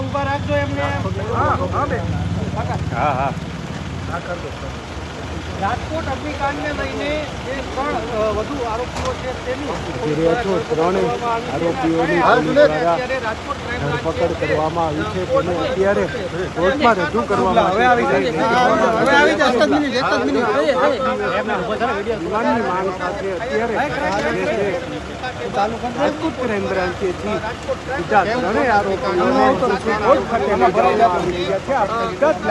કરજો એમને. હા હા રાજકોટ અગ્નિકાંડને લઈને જે ત્રણ વધુ આરોપીઓ છે તેની છો આરોપીઓની રાજકોટ ધરપકડ કરવામાં આવી છે. તેને અત્યારે કોર્ટમાં રજૂ કરવામાં આવી હવે આવી જાય એક જ મિનિટ એક જ મિનિટ. રિમાન્ડની માંગ સાથે અત્યારે છે રાજકોટ ક્રાઇમ બ્રાન્ચેથી બીજા ત્રણેય આરોપીઓને કોર્ટ ખાતે લઈ જવામાં આવી છે. આ બધા જ